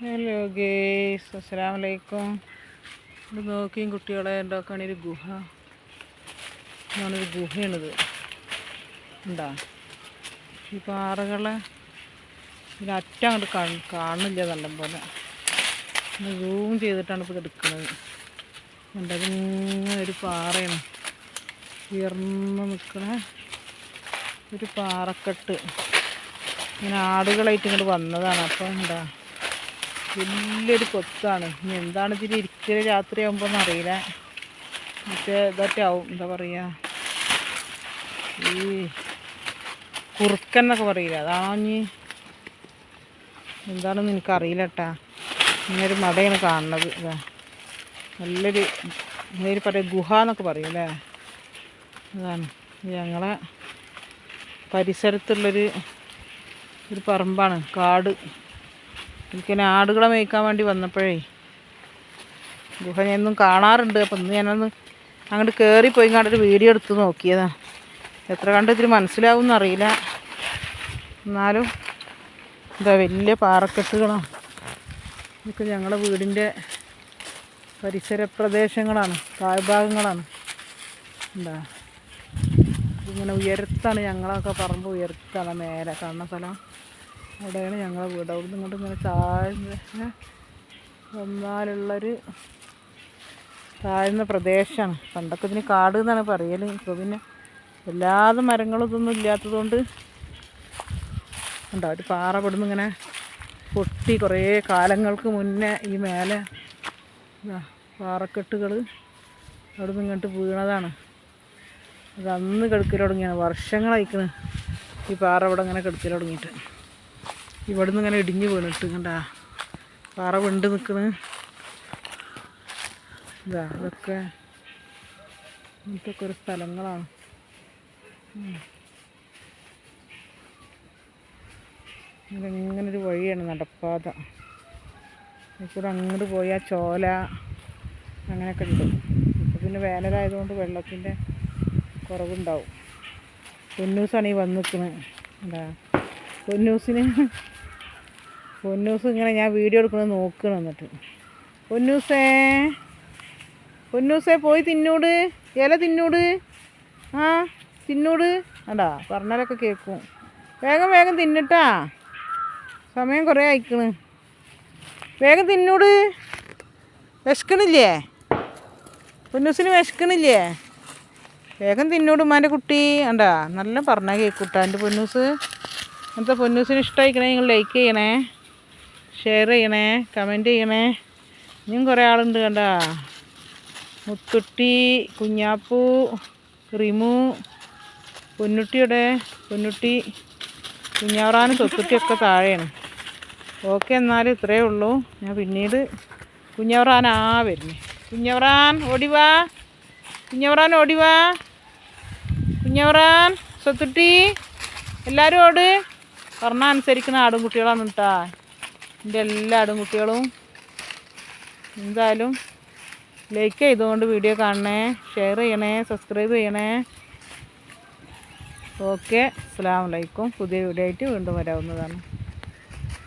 Hello guys അസ്സാം വലൈക്കും ഇത് നോക്കിയും കുട്ടികളെ ഉണ്ടാക്കുകയാണ് ഒരു ഗുഹ. ഇതാണൊരു ഗുഹയാണിത്. ഉണ്ടാ ഈ പാറകളെ ഇതിന് അറ്റം അങ്ങോട്ട് കാണ- കാണുന്നില്ല നല്ലപോലെ സൂം ചെയ്തിട്ടാണ് ഇപ്പോൾ എടുക്കുന്നത്. ഇങ്ങനെ ഒരു പാറയാണ്. ഉയർന്ന് നിൽക്കണ ഒരു പാറക്കെട്ട്. ഇങ്ങനെ ആടുകളായിട്ട് ഇങ്ങോട്ട് വന്നതാണ്. അപ്പോൾ എന്താ? വലിയൊരു കൊത്താണ്. ഇനി എന്താണ് ഇതിൽ ഇരിക്കൽ രാത്രി ആകുമ്പോൾ അറിയില്ല. മറ്റേ ഇതൊക്കെ ആവും. എന്താ പറയുക ഈ കുറുക്കൻ എന്നൊക്കെ പറയില്ല? അതാണോ ഇനി എന്താണെന്ന് എനിക്കറിയില്ല കേട്ടാ ഇങ്ങനെ ഒരു മടയാണ് കാണുന്നത്. ഇതാ. നല്ലൊരു ഇങ്ങനെ പറയും ഗുഹ എന്നൊക്കെ പറയും അല്ലേ? അതാണ്. ഞങ്ങളെ പരിസരത്തുള്ളൊരു ഒരു പറമ്പാണ്. കാട്. എനിക്കിങ്ങനെ ആടുകളെ മേയ്ക്കാൻ വേണ്ടി വന്നപ്പോഴേ ഗുഹ ഞാനൊന്നും കാണാറുണ്ട്. അപ്പം ഇന്ന് ഞാനൊന്ന് അങ്ങോട്ട് കയറിപ്പോയി കണ്ടൊരു വീഡിയോ എടുത്ത് നോക്കിയതാണ് എത്ര കണ്ട് ഇതിൽ മനസ്സിലാവും അറിയില്ല. എന്നാലും എന്താ വലിയ പാറക്കെട്ടുകളാണ് ഇതൊക്കെ ഞങ്ങളുടെ വീടിന്റെ പരിസര പ്രദേശങ്ങളാണ് താഴ്ഭാഗങ്ങളാണ്. എന്താ ഇങ്ങനെ ഉയരത്താണ് ഞങ്ങളൊക്കെ പറമ്പ് ഉയരത്താണ് മേലെ കാണുന്ന സ്ഥലം. അവിടെയാണ് ഞങ്ങളുടെ വീട്. അവിടെ ഇങ്ങോട്ട് ഇങ്ങനെ താഴ്ന്ന് വന്നാലുള്ളൊരു താഴ്ന്ന പ്രദേശമാണ് പണ്ടൊക്കെ ഇതിന് കാട് എന്നാണ് പറയൽ ഇപ്പോൾ പിന്നെ വല്ലാതെ മരങ്ങളും ഇതൊന്നും ഇല്ലാത്തതുകൊണ്ട് ഉണ്ടോ ഒരു പാറ ഇവിടുന്ന് ഇങ്ങനെ പൊട്ടി കുറേ കാലങ്ങൾക്ക് മുന്നേ ഈ മേലെ പാറക്കെട്ടുകൾ അവിടെ നിന്ന് ഇങ്ങോട്ട് വീണതാണ്. അത് അന്ന് കെടുക്കൽ വർഷങ്ങളായിക്കണ് ഈ പാറ അവിടെ ഇങ്ങനെ കിടക്കലോടങ്ങിയിട്ട് ഇവിടുന്ന് ഇങ്ങനെ ഇടിഞ്ഞ് വീണിട്ട് കണ്ടാ പാറ വിണ്ട് നിൽക്കണ് ഇതാ അതൊക്കെ ഇതൊക്കെ ഒരു സ്ഥലങ്ങളാണ്. ഇങ്ങനൊരു വഴിയാണ് നടപ്പാത. ഇപ്പോൾ അങ്ങോട്ട് പോയാൽ ചോല അങ്ങനെയൊക്കെ ഉണ്ട്. ഇപ്പോൾ പിന്നെ വേനലായതുകൊണ്ട് വെള്ളത്തിന്റെ കുറവുണ്ടാവും. പൊന്നൂസാണ് ഈ വന്നിരിക്കുന്നത് എന്താ പൊന്നൂസിന് പൊന്നൂസ് ഇങ്ങനെ ഞാൻ വീഡിയോ എടുക്കണത് നോക്കണം എന്നിട്ട്. പൊന്നൂസേ പൊന്നൂസേ പോയി തിന്നൂട് ഇല തിന്നൂട് ആ തിന്നൂട്. അടാ പറഞ്ഞാലൊക്കെ കേൾക്കും. വേഗം വേഗം തിന്നിട്ടാ. സമയം കുറേ അയക്കണ് വേഗം തിന്നൂട്. വിശക്കണില്ലേ? പൊന്നൂസിന് വിശക്കണില്ലേ? വേഗം തിന്നോട് ഉമ്മാന്റെ കുട്ടി. അണ്ടാ നല്ല പറഞ്ഞാൽ കേൾക്കൂട്ടാ എന്റെ പൊന്നൂസ്. അങ്ങനത്തെ പൊന്നൂസിന് ഇഷ്ടമായിക്കണേ നിങ്ങൾ ലൈക്ക് ചെയ്യണേ ഷെയർ ചെയ്യണേ കമന്റ് ചെയ്യണേ. ഇനിയും കുറേ ആളുണ്ട് കണ്ട. മുത്തുട്ടി കുഞ്ഞാപ്പു റിമു പൊന്നുട്ടിയുടെ പൊന്നുട്ടി കുഞ്ഞാറാനും തൊത്തുട്ടിയൊക്കെ താഴെയാണ്. ഓക്കെ എന്നാലും ഇത്രയേ ഉള്ളൂ. ഞാൻ പിന്നീട് കുഞ്ഞവറാനാ വരുന്നേ. കുഞ്ഞവറാൻ ഓടിവാ കുഞ്ഞവറാൻ ഓടിവാ കുഞ്ഞവറാൻ സ്വത്തുട്ടി എല്ലാവരും ഓട്. പറഞ്ഞാൽ അനുസരിക്കുന്ന ആടുംകുട്ടികളാണ് കേട്ടാ എന്റെ എല്ലാ ആടുംകുട്ടികളും എന്തായാലും ലൈക്ക് ചെയ്തുകൊണ്ട് വീഡിയോ കാണണേ ഷെയർ ചെയ്യണേ സബ്സ്ക്രൈബ് ചെയ്യണേ. ഓക്കെ അസ്സാം വലൈക്കും പുതിയ വീഡിയോ ആയിട്ട് വീണ്ടും വരാവുന്നതാണ്.